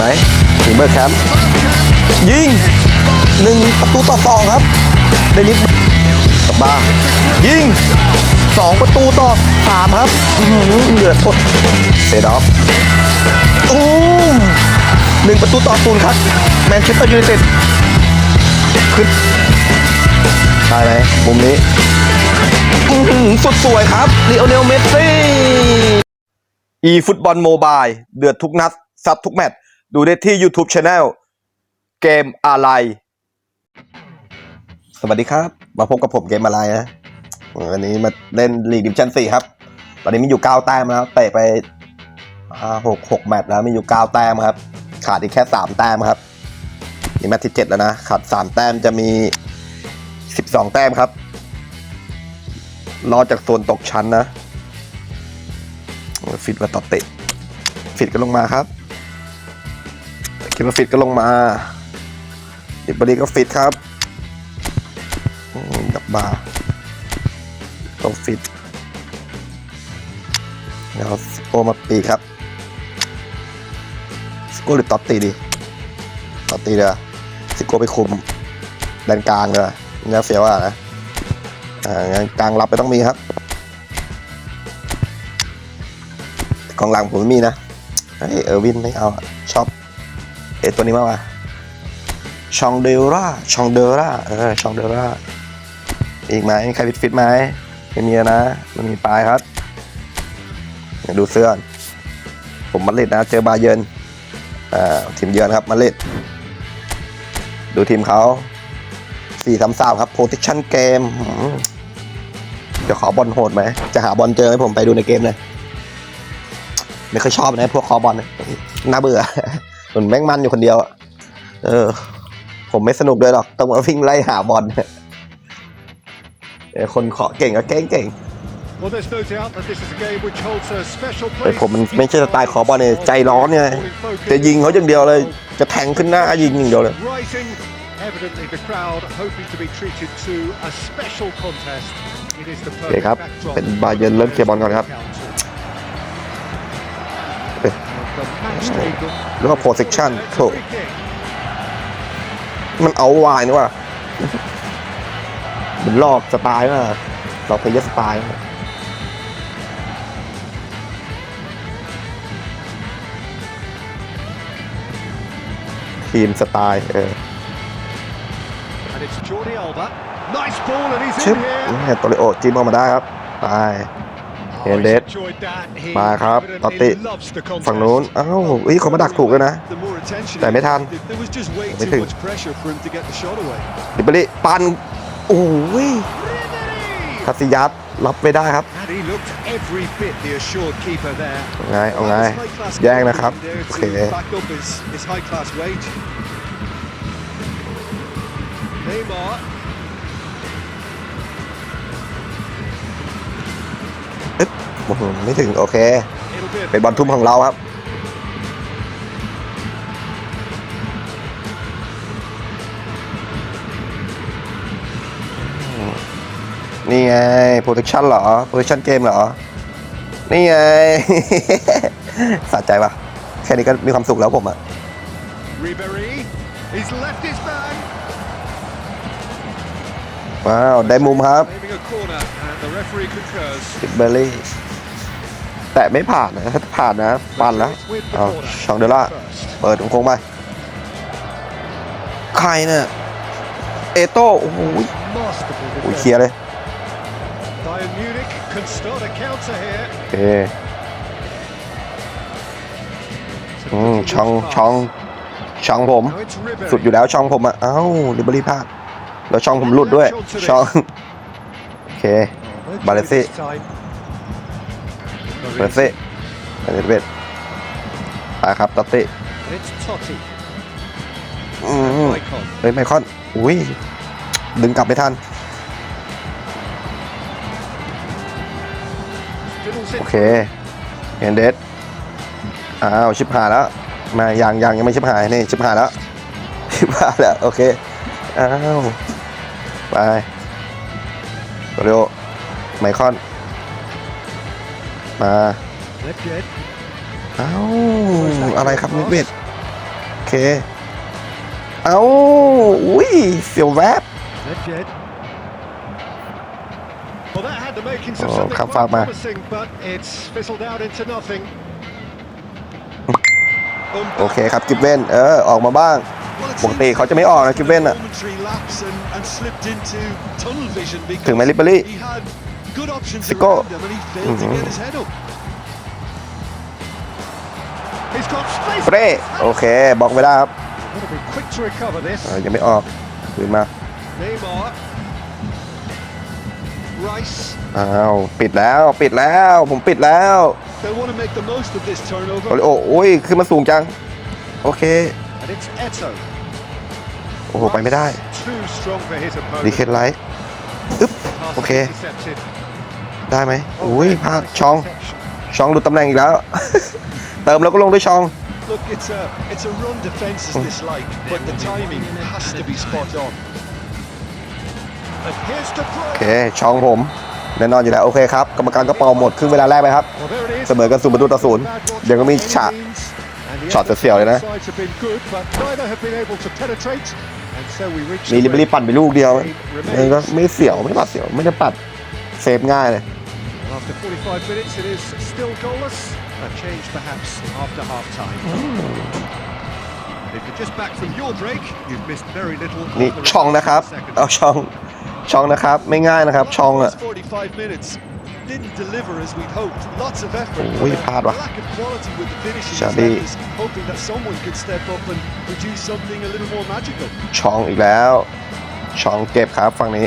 ไหมถึงเบอร์แคมป์ยิงหนึ่งประตูต่อสองครับเดนิสกลับบ้ายิงสองประตูต่อสามครับอื้อหือเหลือทดเซดอฟโอ้หนึ่งประตูต่อศูนย์ครับแมนเชสเตอร์ยูไนเต็ดขึ้นได้ไหมมุมนี้อือหือสุดสวยครับลีโอเนลเมสซี่ e ฟุตบอลโมบายเดือดทุกนัดซัดทุกแมตช์ ดูได้ที่ YouTube Channel เกมอะไร สวัสดีครับ มาพบกับผมเกมอะไรนะวันนี้มาเล่นลีกดิวิชั่นสี่ครับ ตอนนี้มีอยู่9แต้มแล้วเตะไปหกหกแมตช์แล้วมีอยู่9แต้มครับ ขาดอีกแค่3แต้มครับนี่แมตช์ที่7แล้วนะขาด3แต้มจะมี12แต้มครับรอดจากโซนตกชั้นนะฟิตมาต่อเตะฟิตก็ลงมาครับ คิดว่าฟิตก็ลงมาดิบรีก็ฟิตครับดับบาร์ต้องฟิตแล้วสโกมาปีครับสโกหรือตอตตีดีตอตตีเด้อสโกไปคุมด้านกลางเลยเนี่ยเฟียวอะนะอ่านกลางรับไปต้องมีครับกองหลังผมไม่มีนะเฮ้ยเออร์วินไม่เอาชอบ เอตัวนี้มาว่าชองเดล่าชองเดล่าเออชองเดล่าอีกไหมมีใครฟิตฟิตไหมไม่มีนะมันมีปลายครับเดี๋ยวดูเสื้อผมมาดริดนะ เจอบาเยินอ่าทีมเยือนครับมาดริดดูทีมเขาสี่สามสามครับ position game หืมจะขอบอลโหดไหม จะหาบอลเจอไหมผมไปดูในเกมเลย ไม่ค่อยชอบนะพวกคอบอลนน่าเบื่อ เหมือนแม่งมันอยู่คนเดียวอะเออ ผมไม่สนุกด้วยหรอก ต้องมาวิ่งไล่หาบอลเออคนขอเก่งก็เก่งเก่ง Well, there's no doubt that this is a game which holds a special แต่ place. ผมมันไม่ใช่สไตล์ขอบอลเนี่ยใจร้อนเนี่ยจะยิงเขาอย่างเดียวเลย จะแทงขึ้นหน้ายิงอย่างเดียวเลย Rising, evidently the crowd hoping to be treated to a special contest. It is the โอเค perfect ครับ backdrop เป็นบาเยิร์นเริ่มเคลียร์บอลก่อนครับ หรือว่า position โถ Free kick. มันเอาวายนี่ว่ามันลอกสไตล์มาเราเพย์สไตล์มาทีมสไตล์เออ And it's Jordi Alba. Nice ball and he's ชึบ in here. นี่โตริโอจิ้มออกมาได้ครับไป Oh, เฮนเดสมาครับตติ ฝั่งนู้นอ้าวเอ้ยเขามาดักถูกเลยนะ แต่ไม่ทัน ไม่ถึงดิบลิปันโอ้ยคาสิยัสรับไม่ได้ครับไงเอาไงแย่งนะครับโอเคเไม่ถึงโอเค It'll be a เป็นบอลทุ่มของเราครับ นี่ไง protection เหรอ protection game เหรอ นี่ไงสะใจปะแค่นี้ก็มีความสุขแล้วผมอะ Ribery. He's left his man. ว้าว ได้มุมครับ Aiming a corner, and the referee concurs. ติดเบอร์รี่ แต่ไม่ผ่านนะถ้าผ่านนะปันแล้วเอาช่องเดล่าเปิดโค้งไปใครเนี่ยเอโต้โอ้โหโอ้ยเคลียร์เลย Bayern Munich can start a counter here. โออืมช่องช่องช่องผม สุดอยู่แล้วช่องผมอะเอ้าลิเบอรี่พลาดแล้วช่องผมหลุดด้วยช่องโอเค Oh, okay Baresi. this time. เบอร์เซ่เบอร์เซ่ไปครับตัตติ And it's Totti. อืม Icon. เฮ้ยไมคอน อุ้ย ดึงกลับไม่ทัน Fiddles โอ it เคเฮนเดสอ้าว ชิบหายแล้ว มายังยังยังไม่ชิบหาย นี่ ชิบหายแล้ว ชิบหายแล้ว โอเค อ้าว ไปโตเรโอไมคอน มา Nedved. อ้าวอะไรครับนิดเวทโอเค เอาอุ้ยเสียวแวบ Nedved. Well, that had the makings of Oh, something come quite back, man. promising, but it's fizzled out into nothing. โอเคครับกิฟเว่นเออออกมาบ้างปกติเขาจะไม่ออกนะกิฟเว่นอะถึงไหมลิเบอรี่ Sico. Mhm. He's got space. เปรโอเคบอกไม่ได้ครับ Gotta be quick to recover this. เออยังไม่ออกคืนมา Neymar. Rice. อ้าวปิดแล้วปิดแล้วผมปิดแล้ว They want to make the most of this โอ turnover. ริโอโอ้ยขึ้นมาสูงจัง โอเค And it's Eto. โอ้โหไปไม่ได้ Too strong for his ดี opponent. เคทไลท์อึ๊บ Pass Okay. intercepted. ได้ไหม Oh, อุ้ย very พลาด nice ช่อง interception. ช่องหลุดตำแหน่งอีกแล้ว เติมแล้วก็ลงด้วยช่อง Look, it's a it's a run defence is dislike, but the timing has to be spot on. And here's the โอ throw. เคช่องผมแน่นอนอยู่แล้วโอเคครับกรรมการก็เป่าหมดครึ่งเวลาแรกไปครับ Well, there it is. เสมอกันศูนย์ประตูต่อศูนย์ Bad watch เดี๋ยวก็มี by any ฉาก means. And the ช็อต efforts เสียวๆเลยนะ of both sides have been good, but neither have been able to penetrate. And so we reach มี the ลิเบอรี่ break. ปั่นไปลูกเดียวมันก็ไม่เสียวไม่ปัดเสียวไม่ได้ปัดเซฟง่ายเลย After 45 minutes, it is still goalless. A change perhaps after half time. If you're just back from your break, you've missed very little. of นี่ the ช่องนะครับ second เอาช่องช่องนะครับ ไม่ง่ายนะครับ ช่องอะ Last 45 minutes didn't deliver as we'd hoped. Lots of effort. Ui, but a pha rồi. lack of quality with the finishing. has Xabi. left us hoping that someone could step up and produce something a little more magical. ช่องอีกแล้ว ช่องเก็บครับฝั่งนี้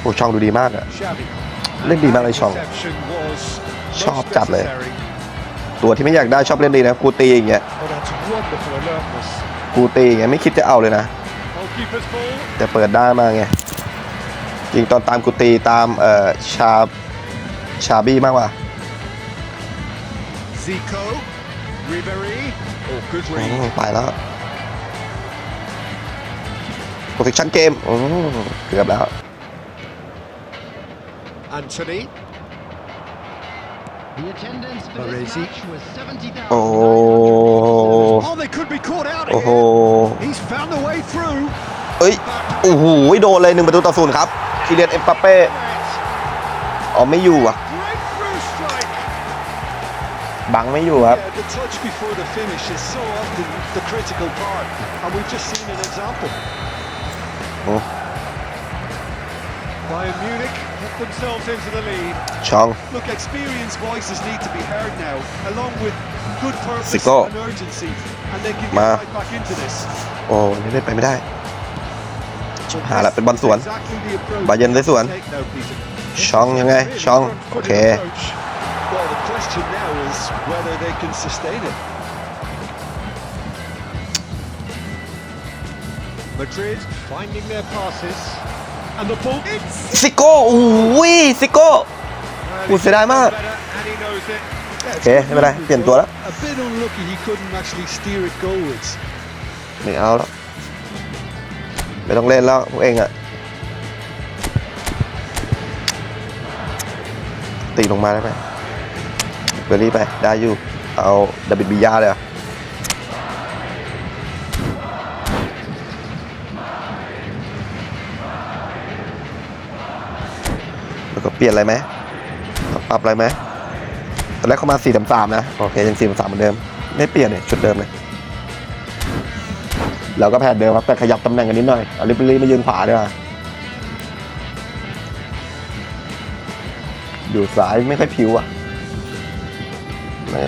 โอ้ช่องดูดีมากอะ Xavi. เล่นดีมากเลยช่อง Interception was ชอบ most จัดเลย necessary. ตัวที่ไม่อยากได้ชอบเล่นดีนะกูตีอย่างเงี้ย Oh, that's wonderful alertness. กูตีอย่างเงี้ยไม่คิดจะเอาเลยนะ Goalkeeper's ball. แต่เปิดได้มาไงจริงตอนตามกูตีตามเอ่อชาชาบี้มากกว่า Zico. Ribery. Oh, good อื read. มไปแล้วโปรเทคชั่นเกมอืมเกือบแล้ว Anthony. The attendance for Baresi. this match was 70,000. โอ้ Oh, they could be caught out โอ้โห here. He's found a way through. เอ้ย โอ้โห โดนเลยหนึ่งประตูต่อศูนย์ครับคีเรียนเอ็มปาเป้ อ๋อ ไม่อยู่อะ Breakthrough strike. บังไม่อยู่ครับ Yeah, the touch before the finish is so often the critical part, and we've just seen an example. Oh. Bayern Munich put themselves into the lead. ช่อง Look, experienced voices need to be heard now, along with good purpose Zico. and urgency, and they can get Ma. right back into this. โอ้นี่เล่นไปไม่ได้ But หาละ this เป็นบอลสวน is exactly the approach บาเยิร์นได้สวน to take now, Peter. ช่องยังไงช่องโอเค Approach. Well, the question now is whether they can sustain it. Madrid finding their passes. And the ball. It's ซิโก้อุ้ยซิโก้ Well, Ui, he's sẽ đai mà. better, and he knows it. Yeah, it's Ok, good thế bên đây, movement, tiền but tua đó. A bit unlucky he couldn't actually steer it goalwards. ไม่เอาแล้ว ไม่ต้องเล่นแล้วพวกเองอะตีลงมาได้ไหมเบอร์รี่ไป ได้อยู่ เอาดับบิดบิยาเลยเห แล้วก็เปลี่ยนอะไรไหมปรับอะไรไหมตอนแรกเขามา4 3 3นะ โอเค ยัง4 3เหมือนเดิม ไม่เปลี่ยนเลยชุดเดิมเลยเราก็แผนเดิมครับ แต่ขยับตำแหน่งกันนิดหน่อยเอาลิบลี่มายืนขวาดีกว่าอยู่ซ้ายไม่ค่อยผิวอะไม่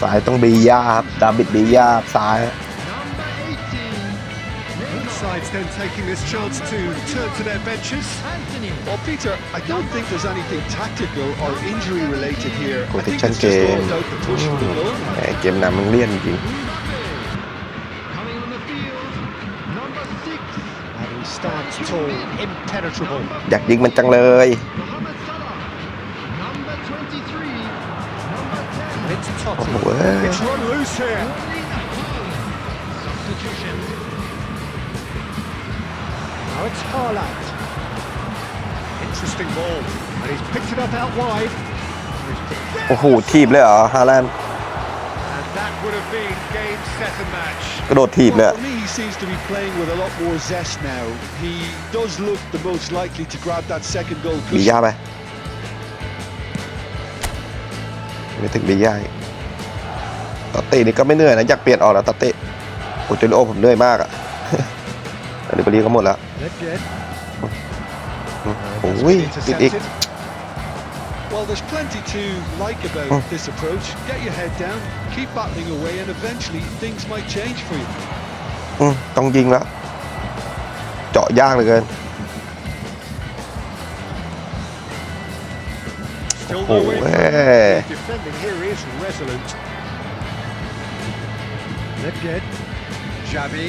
ซ้ายต้องบียาครับดาบิดบียาซ้าย Number 18, Both sides then taking this chance to turn to their benches. Anthony. Well, Peter, I don't think there's anything tactical or injury related here. I think Protection it's just all game. about the push for the goal. แหมเกมนำมันเลี่ยนจริง Coming on the field, number six, And he stands tall, impenetrable. อยากยิงมันจังเลย Mohamed Salah. Number 23, number 10, It's โอ้โห Totti. เว้ย It's run loose here. It's Haaland. Interesting ball. And he's picked it up out wide. โอ้โหทีบเลยเหรอฮาแลนด์ And that would have been game, set and match. กระโดดทีบเลย Well, for me, he seems to be playing with a lot more zest now. He does look the most likely to grab that second goal บี cushion. ย่าไปไม่ถึงบีย่าอีกตอตเต้นี่ก็ไม่เหนื่อยนะ อยากเปลี่ยนออกแล้วตอตเต้โอ้จูริโอผมเหนื่อยมากอะ อันนี้บรีก็หมดแล้ว Nedved. โอ้ยติดอีก Well, there's plenty to like about Oh. this approach. Get your head down, keep battling away, and eventually things might change for you. อืมต้องยิงแล้ว เจาะยากเหลือเกิน Still Oh, no way through. eh. The defending here is resolute. Nedved. Xavi.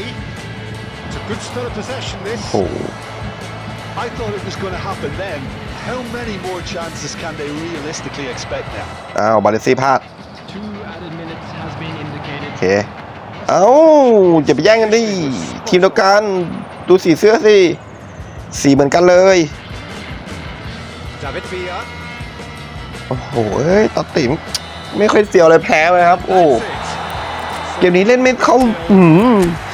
It's a good start of possession, this. โอ้โห I thought it was going to happen then. How many more chances can they realistically expect now? อ้าวบาเลซี่พลาด Two added minutes has been indicated. โอเค เอ้าอย่าไปแย่งกันดิ ทีมเดียวกัน ดูสีเสื้อสิ สีเหมือนกันเลย David Villa. โอ้โหเอ้ยตอตติ๋มไม่ค่อยเสียวเลยแพ้เลยครับ โอ้ That's it. เกมนี้เล่นไม่เข้า อืม Crawling game.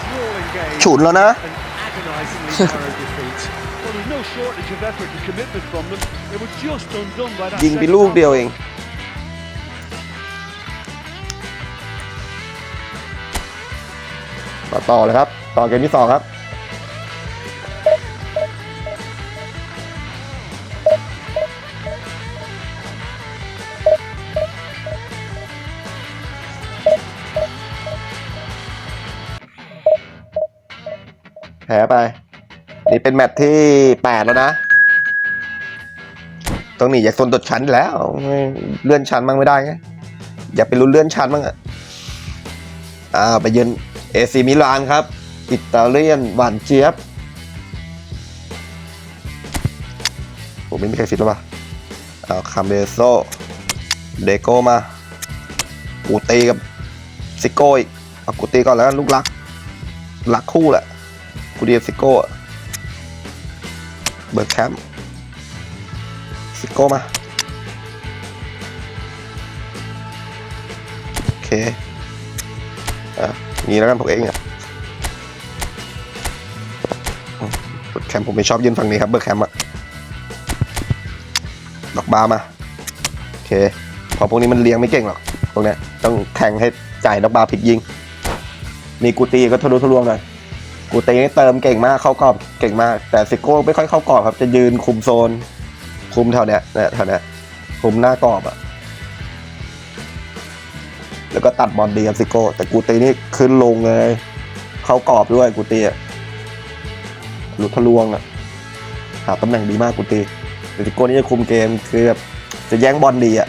ฉุนแล้วนะ An agonisingly narrow defeat. Well, there's no shortage of effort and commitment from them. They were just undone by that. ยิงไป second ลูก half. เดียวเองมาต่อเลยครับ ต่อเกมที่สองครับ พ้ไป นี่เป็นแมตช์ที่แปดแล้วนะต้องนีจาโซนตกชั้นแล้ว เลื่อนชั้นบ้างไม่ได้ไง อย่าไปลุ้นเลื่อนชั้นบ้างอะอ่าไปเยือนเอซีมิลานครับ อิตาเลียนหวานเจี๊ยบผมไม่มีใครฟิตแล้วป่ะเอาคาเมโซเดโกมากูตีกับซิโก้อีกเอากูตีก่อนแล้วกันลูกรักรักคู่แหละ กูเดีกับซิโก้อะเบิร์ดแคมป์ซิโก้มา โอเค อะนี่แล้วกันผมเองอะเบิร์ดแคมป์ผมไม่ชอบยืนฝั่งนี้ครับ เบิร์ดแคมป์อะดอกบามา โอเค พอพวกนี้มันเลี้ยงไม่เก่งหรอกพวกเนี้ยต้องแข่งให้จ่ายดอกบาผิดยิง มีกูตีก็ทะลุทะลวงหน่อย กูตีนี่เติมเก่งมากเข้ากรอบเก่งมาก แต่ซิโก้ไม่ค่อยเข้ากรอบครับ จะยืนคุมโซน คุมแถวเนี้ยเนี่ยแถวเนี้ยคุมหน้ากรอบอะแล้วก็ตัดบอลดีครับซิโก้ แต่กูตีนี่ขึ้นลงเลย เข้ากรอบด้วยกูตีอะหลุดทะลวงอะหาตำแหน่งดีมากกูตีแต่ซิโก้นี่จะคุมเกมคือแบบจะแย่งบอลดีอะ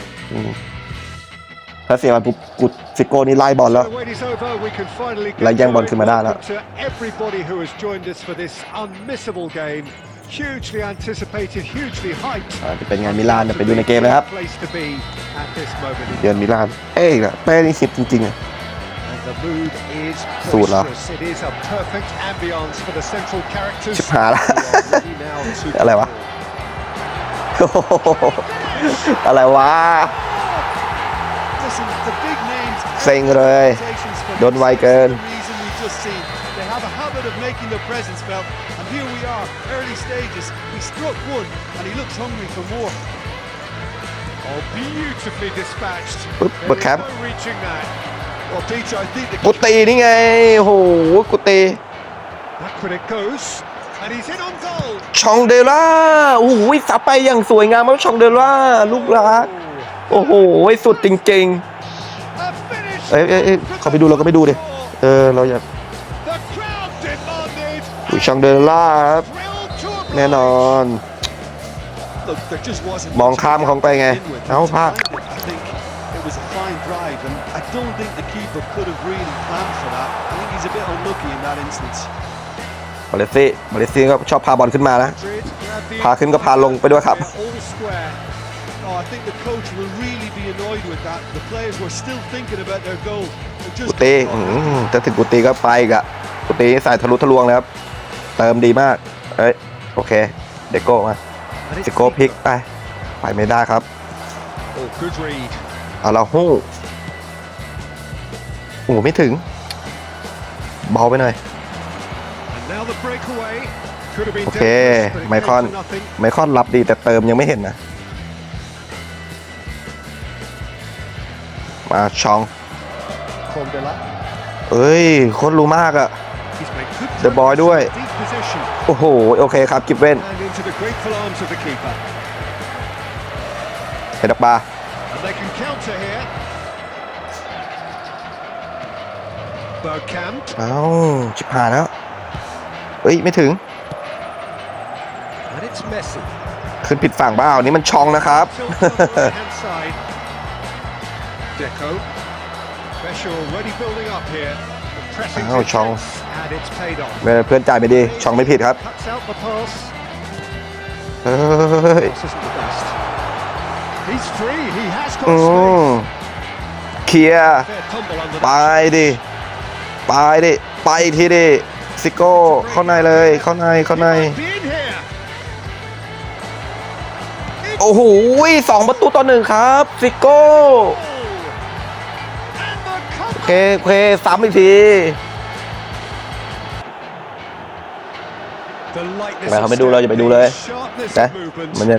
ถ้าเสียบอลปุ๊บกูซิโก้นี่ไล่บอลแล้ว So the wait is over. We can finally get ไล่แย่งบอล to it. ขึ้นมาได้แล้ว Welcome to everybody who has joined us for this unmissable game. Hugely anticipated, hugely hyped. อ่าจะเป็นไงมิลานจะไปดูในเกมเลยครับ Place to be at this moment in เยือนมิลาน เอ้ยนะเป้นี่ฮิตจริงๆอะ And the mood is สูตรเหรอ boisterous. It is a perfect ambience for the central characters. ชิบหายละ who are ready now to อะไรวะโอ้โหอะไรวะ เซ็งเลย expectations for โดนไวเกิน the reason we've just seen. They have a habit of making their presence felt, and here we are, early stages. He struck one, and he looks hungry for more. Oh, beautifully dispatched. Oop, There but is Cam- no reaching that. Well, Peter, I think the กูตีนี่ไงโอ้โหกูตี Back when it goes. And he's in on goal. ชองเดล่าโอ้โหสับไปอย่างสวยงามมากชองเดล่าลูกรัก โอ้โหสุดจริงๆ เอ้ยเอ้ยเขาไปดูเราก็ไม่ดูดิเออเราอยากอุชังเดลล่าครับแน่นอน มองข้ามของไปไง เอาพลามาเลเซียมาเลเซียก็ชอบพาบอลขึ้นมานะ พาขึ้นก็พาลงไปด้วยครับ I think the coach will really be annoyed with that. The players were still thinking about their goal. They're กู just ตีอืมถ้าถึงกูตีก็ไปอีกอะกูตีใส่ทะลุทะลวงเลยครับ เติมดีมาก เอ้ย โอเค เดโก้มา And it's ซิโก้พลิกไป ไปไม่ได้ครับ Oh, good read. อาราโฮโอ้โหไม่ถึง เบาไปหน่อย And now the breakaway. Could have been โอเค dangerous, but it ไม came คอน to nothing. ไมคอนรับดีแต่เติมยังไม่เห็นนะ มาชอง Condela. เอ้ยโคตรรู้มากอะ He's made good The boy progress ด้วย in deep position. โอ้โห โอเคครับกิบเว้น And into the grateful arms of the keeper. เฮดักบา And they can counter here. Bergkamp. เอ้าชิบหายแล้วเอ้ย ไม่ถึง And it's Messi. ขึ้นผิดฝั่งเปล่านี่มันชองนะครับ Tilts on the right-hand side. Deco. Pressure already building up here. The pressing Oh, to Chong. chase, and it's paid off. เพื่อนจ่ายไม่ดีชองไม่ผิดครับ Cuts out the pass. เฮ้ย Pass isn't the best. He's free. He has อื got ม space. เคลียร์ Fair tumble under ไป that. ดิ ไปดิ ไปอีกทีดิ ซิโก้ เข้าในเลย เข้าใน เข้าใน He might be in here. โอ้โหสองประตูต่อหนึ่งครับ ซิโก้ And เคเคซ้ำอีกทีไปเขาไม่ดูเราอย่าไปดูเลยนะมันจะ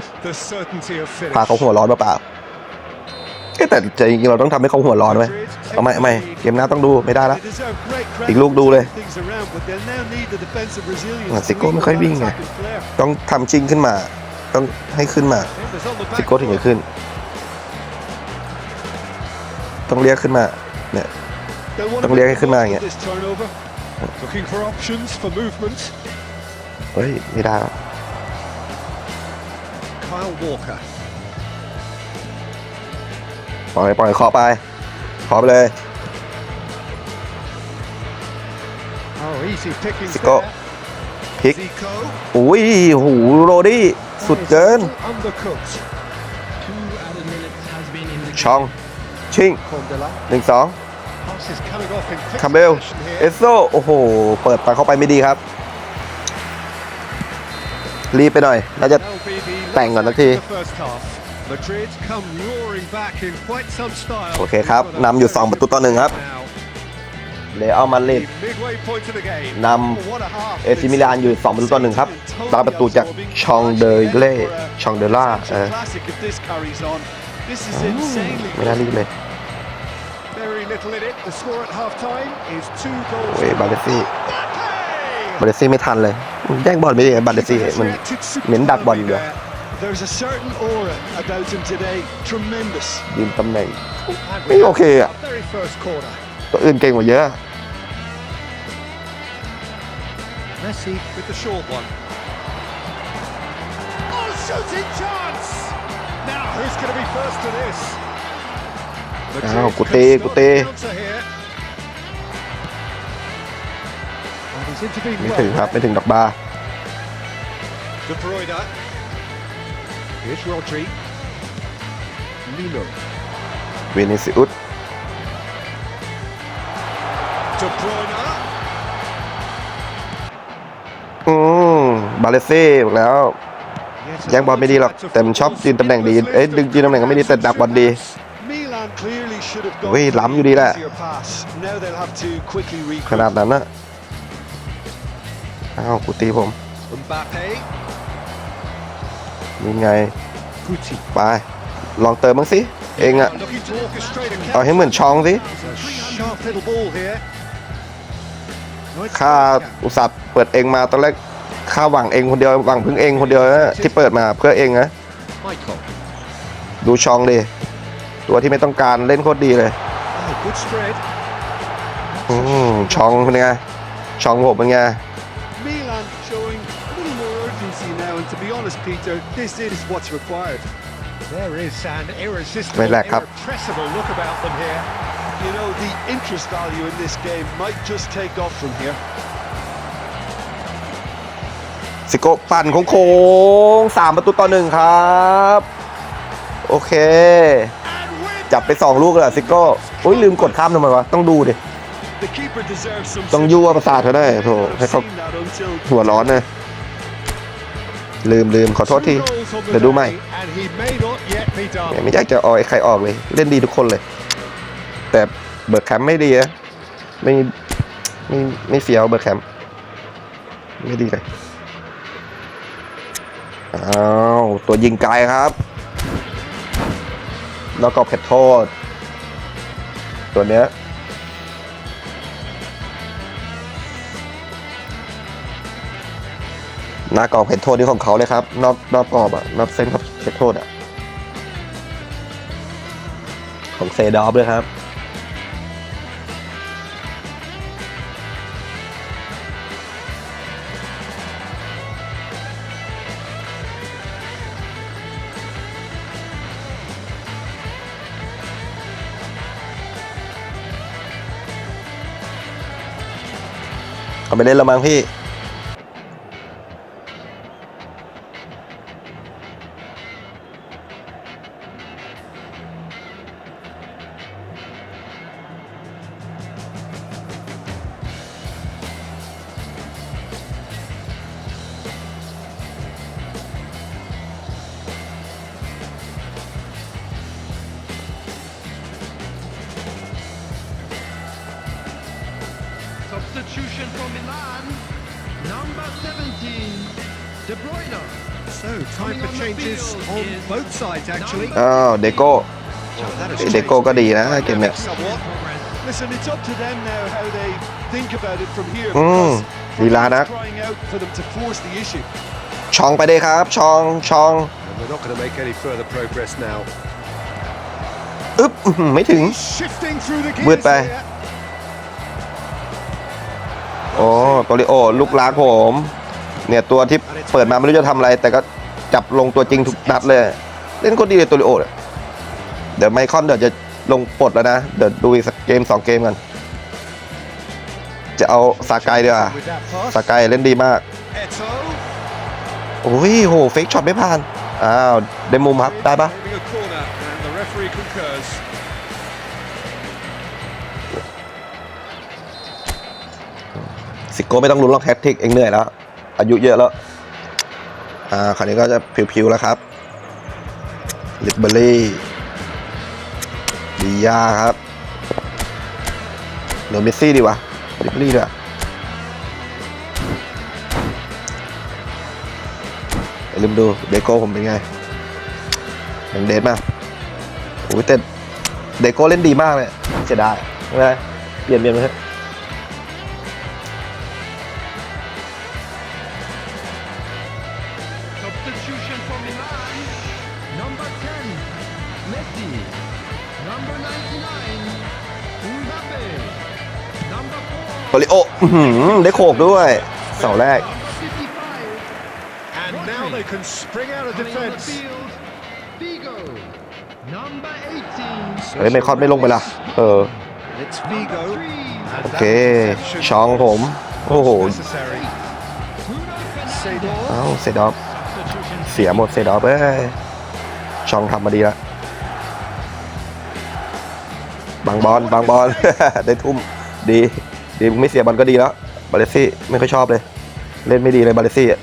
พาเขาหัวร้อนมาเปล่าแต่จริงๆเราต้องทำให้เขาหัวร้อนไหมเอาไม่ไม่เกมหน้าต้องดูไม่ได้ละอีกลูกดูเลยสิโก้ไม่ค่อยวิ่งไงต้องทำจริงขึ้นมา ต้องให้ขึ้นมาสิโก้ถึงจะขึ้น ต้องเรียกขึ้นมาเนี่ย ต้อง to เรียก make ให้ขึ้นมา the อย่าง most เงี้ย of this turnover. Looking for options for movement. เฮ้ยไม่ได้แล้ว Kyle Walker. ปล่อยปล่อยเคาะไปเคาะไปเลย Oh, easy pickings Zico. there. พลิก Zico. อุ้ยโหโรดี้สุดเกิน Undercooked. Two added minutes has been indicated. ช่อง ชิง Condela. หนึ่งสอง คาเบล succession here. เอสโซ โอ้โห เปิดไปเข้าไปไม่ดีครับ รีบไปหน่อย น่าจะ That'll be the Bang last on the act of tee. the first half. Madrid come roaring back in quite some style. โอเคครับ นำอยู่ 2 ประตูต่อหนึ่งครับ Now, เลอัลมาดริด the midway point of the game. น Oh, what a half. ำเอซิมิลานอยู่ 2 ประตูต่อหนึ่งครับได้ประตูจากชองเดยเล่ชองเดล่าเออ Classic if this carries on. This is อืม insanely ไม่น่ารีบเลย Very little in it. The score at half time is two goals. โอ้ย to บาเลซี่ Mbappe! บาเลซี่ไม่ทันเลย แย่งบอลไม่ได้บาเลซี่ มัน เหม็นดักบอลอยู่ There's a certain aura about him today. Tremendous. ยืนตำแหน่ง And we Hey, have okay. our very first corner. ตัวอื่นเก่งกว่าเยอะ Messi with the short one. Oh, shooting chance! Now, who's going to be first to this? Madrid Nào, could Couté, start Couté. the counter here. And he's intervened ไม่ well ถึงครับ there. ไม่ถึงดอกบาร์ De Bruyne. Here's Rodri. Lino. เวนิซิอุส De Bruyne. อืมบาเลซี่บอกแล้ว Yes, แย่งบอลไม่ดีหรอก แต่มันชอบยืนตำแหน่งดี เอ้ยดึงยืนตำแหน่งก็ไม่ดีแต่ดักบอลดี เฮ้ย for ล้ำ the อยู่ดีแหละ easier pass. Now they'll have to quickly ขนาด regroup. นั้นนะอ้าวกูตีผม Mbappe. นี่ไง Guti. ไปลองเติมบ้างสิ เองอะ Looking to orchestrate a เอาให้เหมือนชองสิ It's a sharp little ball here. Nice ข้า ball, อุตส่าห์เปิดเองมาตอนแรกข้าหวังเองคนเดียวหวังพึ่งเองคนเดียวนะที่เปิดมาเพื่อเองนะ Michael. ดูชองดิ ตัวที่ไม่ต้องการเล่นโคตรดีเลย Oh, good spread. อืมชองเป็นไงชองผมเป็นไง Milan showing a little more urgency now, and to be honest, Peter, this is what's required. There is an irresistible, ไม่แลกครับ irrepressible look about them here. You know, the interest value in this game might just take off from here. ซิโก้ปั่นโค้งๆสามประตูต่อหนึ่งครับ โอเค And with จับไปสองลูกเลยอะซิโก้อุ้ยลืมกดข้ามทำไมวะ ต้องดูดิ ต้องยั่วประสาทเขาได้โถให้เขาหัวร้อนนะ ลืมลืมขอโทษที เดี๋ยวดูใหม่ไม่อยากจะออ้ใครออกเลย เล่นดีทุกคนเลย แต่เบิร์ดแคมป์ไม่ดีนะไม่ไม่ไม่เฟี้ยวเบิร์ดแคมป์ไม่ดีเลยอ้าวตัวยิงไกลครับ แล้วก็เผ็ดโทษตัวเนี้ยหน้ากรอบเผ็ดโทษนี่ของเขาเลยครับ นอกนอกกรอบอะนอกเส้นครับเผ็ดโทษอะของเซดอฟเลยครับ ไปเล่นละมั้งพี่ Number 17, De Bruyne. So, time for changes on both sides, actually. อ้าวเดโก้ Well, that has เดโก้ก็ดีนะเกมเนี้ย somewhat. Listen, it's up to them now how they think about it from here. อืม because ลีลานัก crying out for them to force the issue. ชองไปเลยครับชองชอง And they're not going to make any further progress now. อึ๊บอื้อหือไม่ถึง Shifting through the Vượt gears về. here. โอ้ โตริโอลูกล้างผม เนี่ยตัวที่เปิดมาไม่รู้จะทำอะไร แต่ก็จับลงตัวจริงทุกนัดเลย เล่นคนดีเลยโตริโอเนี่ยเดี๋ยวไมคอนเดี๋ยวจะลงปลดแล้วนะ เดี๋ยวดูอีกสักเกมสองเกมกันจะเอาสากายดีกว่าสากายเล่นดีมากโอ้ยโหเฟกช็อตไม่ผ่านอ้าวได้มุมครับได้ปะ สิโก้ไม่ต้องลุ้นหรอกแฮตทริกเองเหนื่อยแล้ว อายุเยอะแล้ว อ่าคราวนี้ก็จะผิวๆแล้วครับลิเบอรี่ดียาครับเหลือเมสซี่ดีวะลิเบอรี่ด้วยลืมดูเดโก้ผมเป็นไงยังเดทมากโอ้ยแต่เดโก้เล่นดีมากเลยเสียดายไม่เป็นไรเปลี่ยนเปลี่ยนไปเถอะ 4, โตริโออื้อหือได้โขกด้วย เสาแรก number 55. And now they can spring out of Coming on the defence. field, Figo. Number 18, เฮ้ย ไม่คอดไม่ลงไปละเออ And it's Vigo. three, And โอ that เค interception ช่องผม โอ้โห was necessary. Bruno Seydorf. เอ้าเซดอฟ Substitution เสียหมดเซดอฟเอ้ยช่องทำมาดีละบางบอลบางบอล ได้ทุ่มดี ดีมึงไม่เสียบอลก็ดีแล้วบาเลซี่ไม่ค่อยชอบเลย เล่นไม่ดีเลยบาเลซี่อะ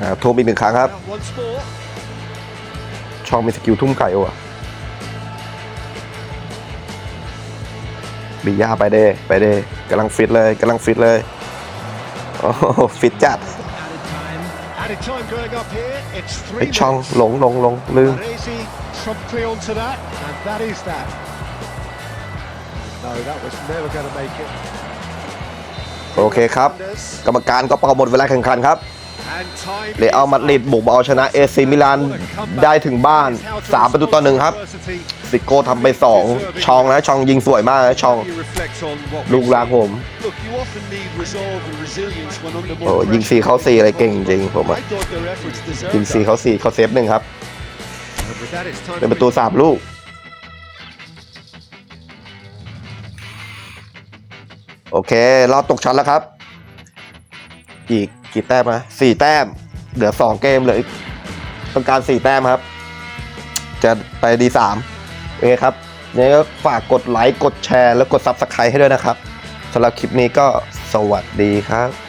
อ่าทุ่มอีกหนึ่งครั้งครับ Out once more. ช่องมีสกิลทุ่มไก่ว่ะบีย่าไปเด้ไปเด้กำลังฟิตเลยกำลังฟิตเลยโอ้โหฟิตจัด added time. Added time going up here. It's ไอ้ three ช่อง minutes. หลงหลงหลงลืม from Cleon to that, and that is that. No, that was never going to make it. โอเคครับ กรรมการก็ประมดเวลาแข่งขันครับเลเอามาดริดบุกเอาชนะเอซีมิลานได้ถึงบ้าน 3 ประตูต่อหนึ่งครับ สิโก้ทำไป 2 ชองนะ ชองยิงสวยมากนะ ชอง ลูกลางผมโอ้ยิงสีเขาสี่อะไรเก่งจริงผมอะยิงสีเขาสี่เขาเซฟหนึ่งครับ เป็นประตู3ลูก โอเค รอบตกชั้นแล้วครับ อีกกี่แต้มนะสี่แต้ม เหลือสองเกมเหลยต้องการสี่แต้มครับ จะไปดีสามโอเคครับยังไงก็ฝากกดไลค์ กดแชร์ แล้วกดซับสไครต์ให้ด้วยนะครับสำหรับคลิปนี้ก็สวัสดีครับ